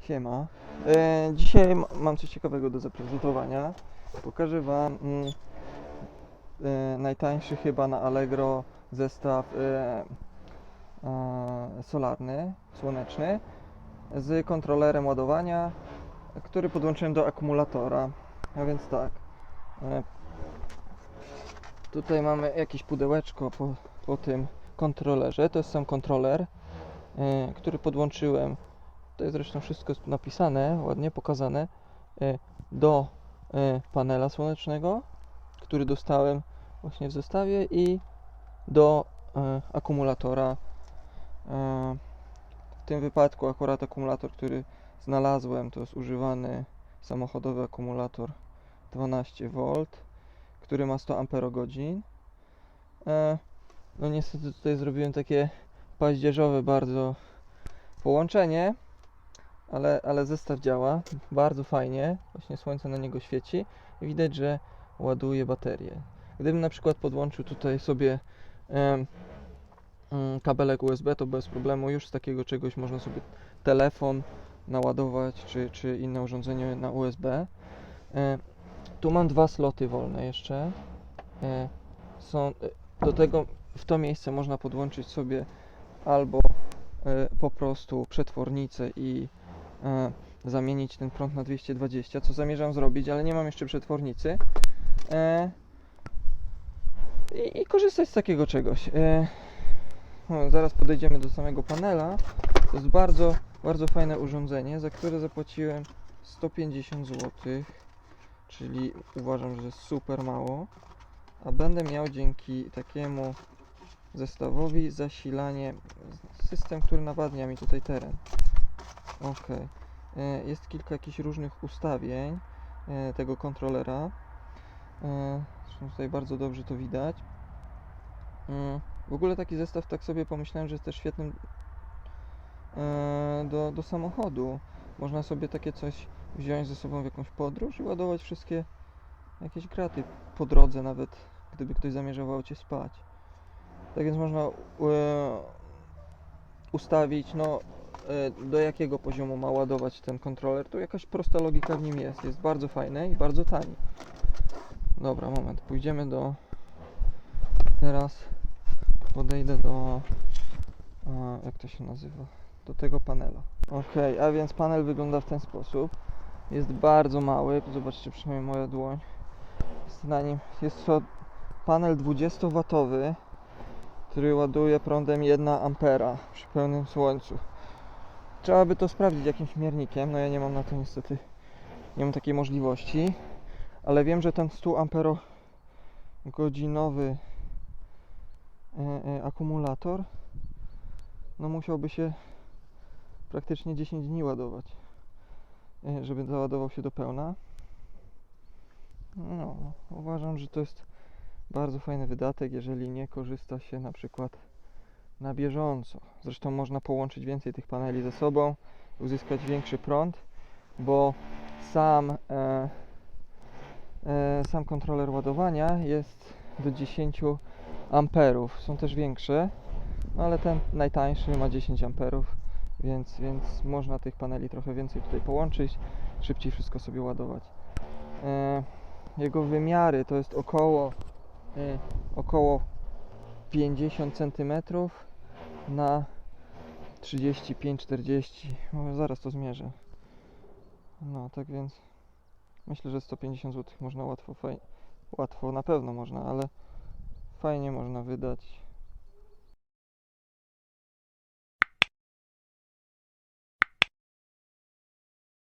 Siema. E, dzisiaj mam coś ciekawego do zaprezentowania. Pokażę Wam mm, e, najtańszy chyba na Allegro zestaw e, e, solarny, słoneczny z kontrolerem ładowania, który podłączyłem do akumulatora. A więc tak. E, tutaj mamy jakieś pudełeczko po, po tym kontrolerze. To jest sam kontroler, e, który podłączyłem jest zresztą wszystko napisane, ładnie pokazane, e, do e, panela słonecznego, który dostałem właśnie w zestawie i do e, akumulatora. W tym wypadku akurat akumulator, który znalazłem, to jest używany samochodowy akumulator 12V, który ma 100 Ah. No niestety tutaj zrobiłem takie paździerzowe bardzo połączenie, ale, ale zestaw działa bardzo fajnie. Właśnie słońce na niego świeci i widać, że ładuje baterię. Gdybym na przykład podłączył tutaj sobie mm, kabelek USB, to bez problemu już z takiego czegoś można sobie telefon naładować, czy, czy inne urządzenie na USB. E, tu mam dwa sloty wolne jeszcze. E, są, e, do tego w to miejsce można podłączyć sobie albo e, po prostu przetwornicę i e, zamienić ten prąd na 220, co zamierzam zrobić, ale nie mam jeszcze przetwornicy. E, i, I korzystać z takiego czegoś. E, zaraz podejdziemy do samego panela. To jest bardzo, bardzo fajne urządzenie, za które zapłaciłem 150 zł, czyli uważam, że super mało. A będę miał dzięki takiemu zestawowi zasilanie, system, który nawadnia mi tutaj teren. Ok. E, Jest kilka jakichś różnych ustawień e, tego kontrolera. E, Zresztą tutaj bardzo dobrze to widać. W ogóle taki zestaw, tak sobie pomyślałem, że jest też świetnym do, do samochodu. Można sobie takie coś wziąć ze sobą w jakąś podróż i ładować wszystkie jakieś graty po drodze, nawet gdyby ktoś zamierzał aucie spać. Tak więc można ustawić, no do jakiego poziomu ma ładować ten kontroler. Tu jakaś prosta logika w nim jest. Jest bardzo fajny i bardzo tani. Dobra, moment. Pójdziemy do. Teraz podejdę do. A, jak to się nazywa? Do tego panela. Ok, a więc panel wygląda w ten sposób. Jest bardzo mały. Zobaczcie przynajmniej moja dłoń. Jest na nim. Jest to panel 20W, który ładuje prądem 1 ampera przy pełnym słońcu. Trzeba by to sprawdzić jakimś miernikiem, no ja nie mam na to niestety, nie mam takiej możliwości, ale wiem, że ten 100 ampero godzinowy e, e, akumulator no musiałby się praktycznie 10 dni ładować, e, żeby załadował się do pełna. No, uważam, że to jest bardzo fajny wydatek, jeżeli nie korzysta się na przykład na bieżąco. Zresztą można połączyć więcej tych paneli ze sobą, uzyskać większy prąd, bo sam, e, e, sam kontroler ładowania jest do 10 amperów. Są też większe, no ale ten najtańszy ma 10 amperów, więc, więc można tych paneli trochę więcej tutaj połączyć, szybciej wszystko sobie ładować. E, jego wymiary to jest około, e, około 50 cm na 35-40. No, zaraz to zmierzę. No, tak więc myślę, że 150 zł można łatwo, faj... łatwo na pewno można, ale fajnie można wydać